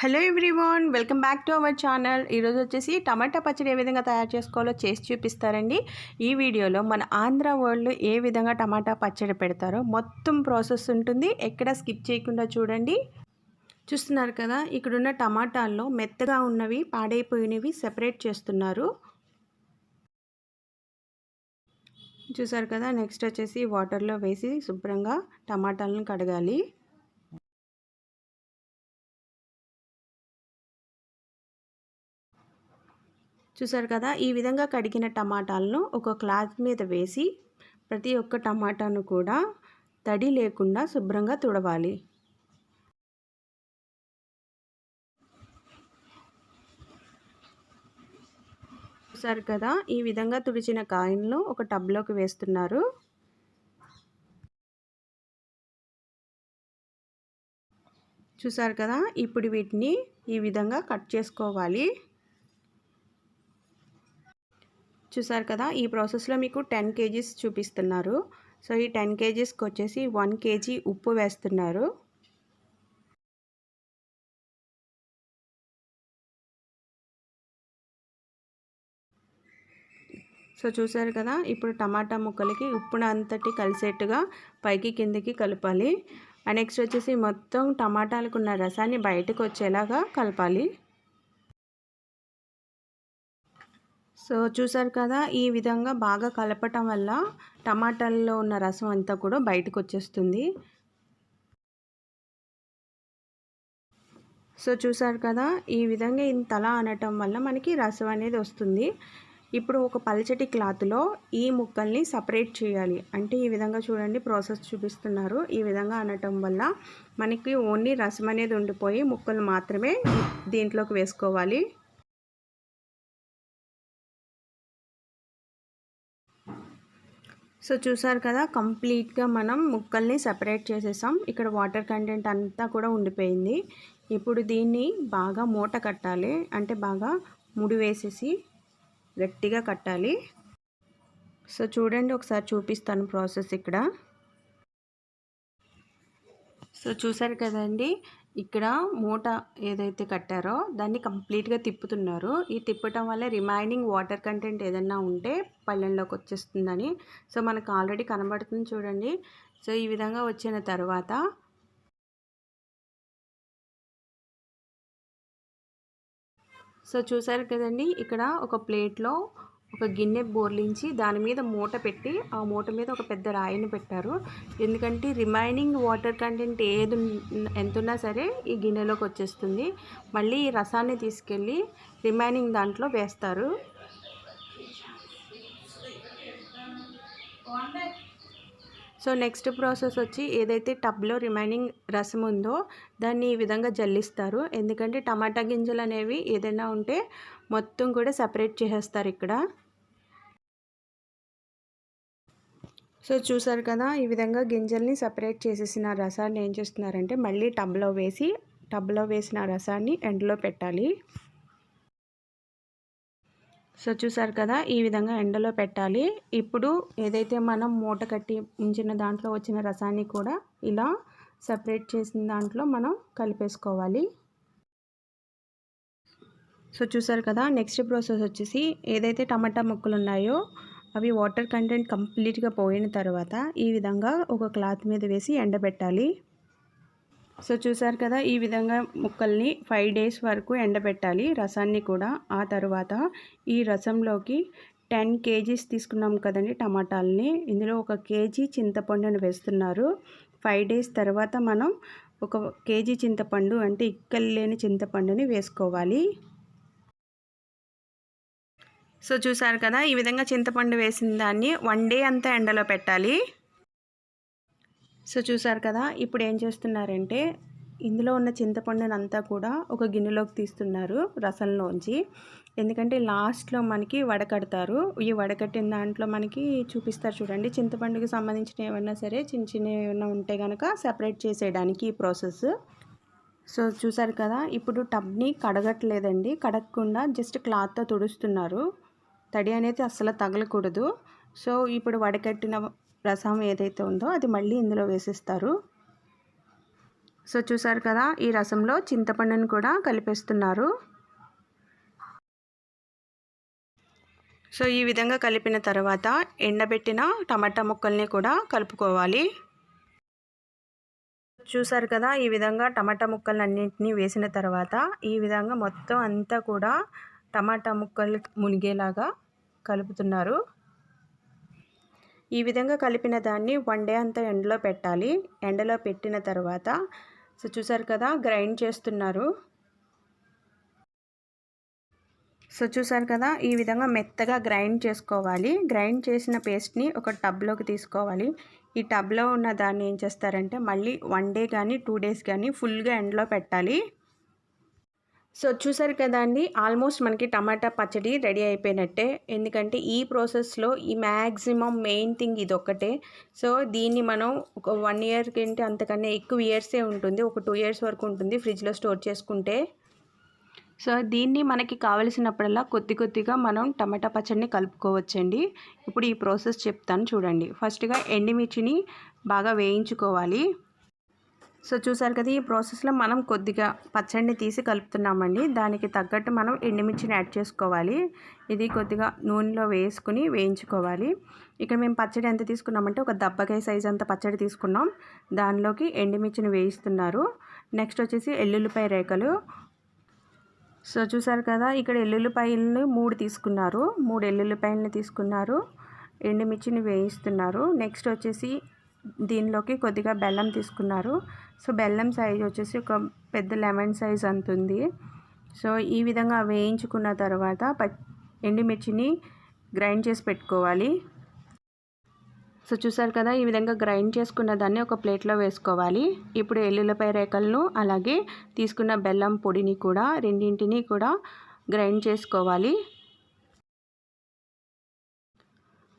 Hello everyone welcome back to our channel ఈరోజు వచ్చేసి టమాటా పచ్చడి ఏ విధంగా తయారు చేసుకోవాలో చేసి చూపిస్తారండి. ఈ వీడియోలో మన ఆంధ్ర వరల్డ్ ఏ విధంగా టమాటా పచ్చడి పెడతారో మొత్తం ప్రాసెస్ ఉంటుంది. ఎక్కడ స్కిప్ చేయకుండా చూడండి. చూస్తున్నారు కదా ఇక్కడున్న టమాటాల్లో మెత్తగా ఉన్నవి పాడైపోయినవి సెపరేట్ చేస్తున్నారు. చూసారు కదా నెక్స్ట్ వచ్చేసి వాటర్లో వేసి శుభ్రంగా టమాటాలను కడగాలి. చూసారు కదా? ఈ విధంగా కడిగిన టమాటాలను ఒక క్లాత్ మీద వేసి ప్రతి ఒక్క టమాటాను కూడా తడి లేకుండా శుభ్రంగా తుడవాలి. చూసారు కదా? ఈ విధంగా తుడిచిన కాయలను ఒక టబ్లోకి వేస్తున్నారు. చూసారు కదా? ఇప్పుడు వీటిని ఈ విధంగా కట్ చేసుకోవాలి. చూసారు కదా ఈ ప్రాసెస్లో మీకు టెన్ కేజీస్ చూపిస్తున్నారు. సో ఈ టెన్ కేజీస్కి వచ్చేసి వన్ కేజీ ఉప్పు వేస్తున్నారు. సో చూసారు కదా ఇప్పుడు టమాటా ముక్కలకి ఉప్పును అంతటి కలిసేట్టుగా పైకి కిందికి కలపాలి. నెక్స్ట్ వచ్చేసి మొత్తం టమాటాలకు ఉన్న రసాన్ని బయటకు వచ్చేలాగా కలపాలి. సో చూసారు కదా ఈ విధంగా బాగా కలపటం వల్ల టమాటాల్లో ఉన్న రసం అంతా కూడా బయటకు వచ్చేస్తుంది సో చూసారు కదా ఈ విధంగా ఇంతలా అనటం వల్ల మనకి రసం అనేది వస్తుంది. ఇప్పుడు ఒక పల్చటి క్లాత్లో ఈ ముక్కల్ని సపరేట్ చేయాలి. అంటే ఈ విధంగా చూడండి ప్రాసెస్ చూపిస్తున్నారు. ఈ విధంగా అనటం వల్ల మనకి ఓన్లీ రసం అనేది ఉండిపోయి ముక్కలు మాత్రమే దీంట్లోకి వేసుకోవాలి. సో చూసారు కదా కంప్లీట్గా మనం ముక్కల్ని సపరేట్ చేసేసాం. ఇక్కడ వాటర్ కంటెంట్ అంతా కూడా ఉండిపోయింది. ఇప్పుడు దీన్ని బాగా మూట కట్టాలి. అంటే బాగా ముడి వేసేసి గట్టిగా కట్టాలి. సో చూడండి ఒకసారి చూపిస్తాను ప్రాసెస్ ఇక్కడ. సో చూసారు కదండి ఇక్కడ మూట ఏదైతే కట్టారో దాన్ని కంప్లీట్గా తిప్పుతున్నారు. ఈ తిప్పటం వల్ల రిమైనింగ్ వాటర్ కంటెంట్ ఏదన్నా ఉంటే పళ్ళెంలోకి వచ్చేస్తుందని. సో మనకు ఆల్రెడీ కనబడుతుంది చూడండి. సో ఈ విధంగా వచ్చిన తర్వాత సో చూసారు కదండి ఇక్కడ ఒక ప్లేట్లో ఒక గిన్నె బోర్లించి దాని మీద మూట పెట్టి ఆ మూట మీద ఒక పెద్ద రాయిని పెట్టారు. ఎందుకంటే రిమైనింగ్ వాటర్ కంటెంట్ ఏది ఎంత ఉన్నా సరే ఈ గిన్నెలోకి వచ్చేస్తుంది. మళ్ళీ ఈ రసాన్ని తీసుకెళ్ళి రిమైనింగ్ దాంట్లో వేస్తారు. సో నెక్స్ట్ ప్రాసెస్ వచ్చి ఏదైతే టబ్లో రిమైనింగ్ రసం ఉందో దాన్ని ఈ విధంగా జల్లిస్తారు. ఎందుకంటే టమాటా గింజలు అనేవి ఏదైనా ఉంటే మొత్తం కూడా సపరేట్ చేసేస్తారు ఇక్కడ. సో చూసారు కదా ఈ విధంగా గింజల్ని సపరేట్ చేసేసిన రసాన్ని ఏం చేస్తున్నారంటే మళ్ళీ టబ్లో వేసి టబ్లో వేసిన రసాన్ని ఎండలో పెట్టాలి. సో చూసారు కదా ఈ విధంగా ఎండలో పెట్టాలి. ఇప్పుడు ఏదైతే మనం మూట కట్టి ఉంచిన దాంట్లో వచ్చిన రసాన్ని కూడా ఇలా సపరేట్ చేసిన దాంట్లో మనం కలిపేసుకోవాలి. సో చూసారు కదా నెక్స్ట్ ప్రాసెస్ వచ్చేసి ఏదైతే టమాటా ముక్కలు ఉన్నాయో అవి వాటర్ కంటెంట్ కంప్లీట్గా పోయిన తర్వాత ఈ విధంగా ఒక క్లాత్ మీద వేసి ఎండబెట్టాలి. సో చూసారు కదా ఈ విధంగా ముక్కల్ని ఫైవ్ డేస్ వరకు ఎండబెట్టాలి రసాన్ని కూడా. ఆ తర్వాత ఈ రసంలోకి టెన్ కేజీస్ తీసుకున్నాం కదండి టమాటాలని. ఇందులో ఒక కేజీ చింతపండుని వేస్తున్నారు. ఫైవ్ డేస్ తర్వాత మనం ఒక కేజీ చింతపండు అంటే ఇక్కలు లేని చింతపండుని వేసుకోవాలి. సో చూసారు కదా ఈ విధంగా చింతపండు వేసిన దాన్ని వన్ డే అంతా ఎండలో పెట్టాలి. సో చూసారు కదా ఇప్పుడు ఏం చేస్తున్నారంటే ఇందులో ఉన్న చింతపండునంతా కూడా ఒక గిన్నెలోకి తీస్తున్నారు రసంలోంచి. ఎందుకంటే లాస్ట్లో మనకి వడకడతారు. ఈ వడకట్టిన దాంట్లో మనకి చూపిస్తారు చూడండి చింతపండుకి సంబంధించిన ఏమన్నా సరే చిన్న చిన్న ఏమైనా ఉంటే కనుక సెపరేట్ చేసేయడానికి ఈ ప్రాసెస్. సో చూసారు కదా ఇప్పుడు టబ్ని కడగట్లేదండి కడగకుండా జస్ట్ క్లాత్తో తుడుస్తున్నారు. తడి అనేది అస్సలు తగలకూడదు. సో ఇప్పుడు వడకట్టిన రసం ఏదైతే ఉందో అది మళ్ళీ ఇందులో వేసిస్తారు. సో చూసారు కదా ఈ రసంలో చింతపండుని కూడా కలిపేస్తున్నారు. సో ఈ విధంగా కలిపిన తర్వాత ఎండబెట్టిన టమాటా ముక్కల్ని కూడా కలుపుకోవాలి. చూసారు కదా ఈ విధంగా టమాటా ముక్కలన్నింటినీ వేసిన తర్వాత ఈ విధంగా మొత్తం అంతా కూడా టమాటా ముక్కలు మునిగేలాగా కలుపుతున్నారు. ఈ విధంగా కలిపిన దాన్ని వన్ డే అంతా ఎండలో పెట్టాలి. ఎండలో పెట్టిన తర్వాత సో చూసారు కదా గ్రైండ్ చేస్తున్నారు. సో చూసారు కదా ఈ విధంగా మెత్తగా గ్రైండ్ చేసుకోవాలి. గ్రైండ్ చేసిన పేస్ట్ని ఒక టబ్లోకి తీసుకోవాలి. ఈ టబ్లో ఉన్న దాన్ని ఏం చేస్తారంటే మళ్ళీ వన్ డే కానీ టూ డేస్ కానీ ఫుల్గా ఎండలో పెట్టాలి. సో చూసారు కదా అండి ఆల్మోస్ట్ మనకి టమాటా పచ్చడి రెడీ అయిపోయినట్టే. ఎందుకంటే ఈ ప్రాసెస్లో ఈ మ్యాక్సిమం మెయిన్ థింగ్ ఇది ఒక్కటే సో దీన్ని మనం ఒక వన్ ఇయర్ కంటే అంతకన్నా ఎక్కువ ఇయర్సే ఉంటుంది. ఒక టూ ఇయర్స్ వరకు ఉంటుంది ఫ్రిడ్జ్లో స్టోర్ చేసుకుంటే. సో దీన్ని మనకి కావలసినప్పుడల్లా కొద్ది కొద్దిగా మనం టమాటా పచ్చడిని కలుపుకోవచ్చండి. ఇప్పుడు ఈ ప్రాసెస్ చెప్తాను చూడండి. ఫస్ట్గా ఎండిమిర్చిని బాగా వేయించుకోవాలి. సో చూసారు కదా ఈ ప్రాసెస్లో మనం కొద్దిగా పచ్చడిని తీసి కలుపుతున్నామండి. దానికి తగ్గట్టు మనం ఎండుమిర్చిని యాడ్ చేసుకోవాలి. ఇది కొద్దిగా నూనెలో వేసుకుని వేయించుకోవాలి. ఇక్కడ మేము పచ్చడి ఎంత తీసుకున్నామంటే ఒక దబ్బకాయ సైజ్ అంత పచ్చడి తీసుకున్నాం. దానిలోకి ఎండుమిర్చిని వేయిస్తున్నారు. నెక్స్ట్ వచ్చేసి ఎల్లుల్లిపాయ రేఖలు సో చూసారు కదా ఇక్కడ ఎల్లుల్లిపాయలను మూడు తీసుకున్నారు. మూడు ఎల్లుల్లిపాయలని తీసుకున్నారు. ఎండుమిర్చిని వేయిస్తున్నారు. నెక్స్ట్ వచ్చేసి దీనిలోకి కొద్దిగా బెల్లం తీసుకున్నారు. సో బెల్లం సైజ్ వచ్చేసి ఒక పెద్ద లెమన్ సైజ్ అంతుంది. సో ఈ విధంగా వేయించుకున్న తర్వాత ప ఎండుమిర్చిని గ్రైండ్ చేసి పెట్టుకోవాలి. సో చూసారు కదా ఈ విధంగా గ్రైండ్ చేసుకున్న దాన్ని ఒక ప్లేట్లో వేసుకోవాలి. ఇప్పుడు ఎల్లుల్లిపాయ రేకలను అలాగే తీసుకున్న బెల్లం పొడిని కూడా రెండింటిని కూడా గ్రైండ్ చేసుకోవాలి.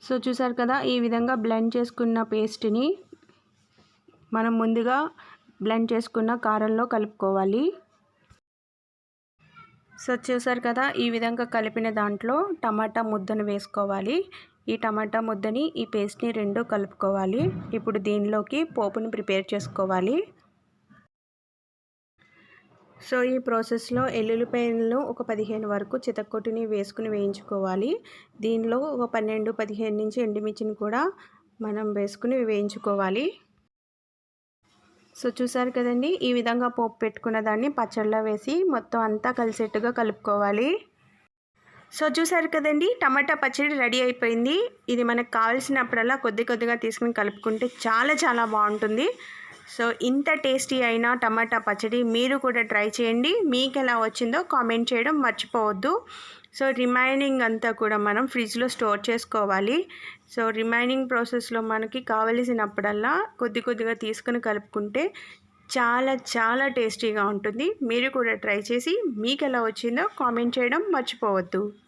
సో చూసారు కదా ఈ విధంగా బ్లెండ్ చేసుకున్న పేస్ట్ని మనం ముందుగా బ్లెండ్ చేసుకున్న కారంలో కలుపుకోవాలి. సో చూసారు కదా ఈ విధంగా కలిపిన దాంట్లో టమాటా ముద్దను వేసుకోవాలి. ఈ టమాటా ముద్దని ఈ పేస్ట్ని రెండు కలుపుకోవాలి. ఇప్పుడు దీనిలోకి పోపుని ప్రిపేర్ చేసుకోవాలి. సో ఈ ప్రాసెస్లో ఎల్లుల్లిపాయలను ఒక పదిహేను వరకు చితక్కొట్టుని వేసుకుని వేయించుకోవాలి. దీనిలో ఒక పన్నెండు పదిహేను నుంచి ఎండుమిర్చిని కూడా మనం వేసుకుని వేయించుకోవాలి. సో చూసారు కదండి ఈ విధంగా పోపు పెట్టుకున్న దాన్ని పచ్చళ్ళలో వేసి మొత్తం అంతా కలిసేట్టుగా కలుపుకోవాలి. సో చూసారు కదండి టమాటా పచ్చడి రెడీ అయిపోయింది. ఇది మనకు కావాల్సినప్పుడల్లా కొద్ది కొద్దిగా తీసుకుని కలుపుకుంటే చాలా చాలా బాగుంటుంది. సో ఇంత టేస్టీ అయిన టమాటా పచ్చడి మీరు కూడా ట్రై చేయండి. మీకు ఎలా వచ్చిందో కామెంట్ చేయడం మర్చిపోవద్దు. సో రిమైనింగ్ అంతా కూడా మనం ఫ్రిడ్జ్లో స్టోర్ చేసుకోవాలి. సో రిమైనింగ్ ప్రాసెస్లో మనకి కావలసినప్పుడల్లా కొద్ది కొద్దిగా తీసుకుని కలుపుకుంటే చాలా చాలా టేస్టీగా ఉంటుంది. మీరు కూడా ట్రై చేసి మీకు ఎలా వచ్చిందో కామెంట్ చేయడం మర్చిపోవద్దు.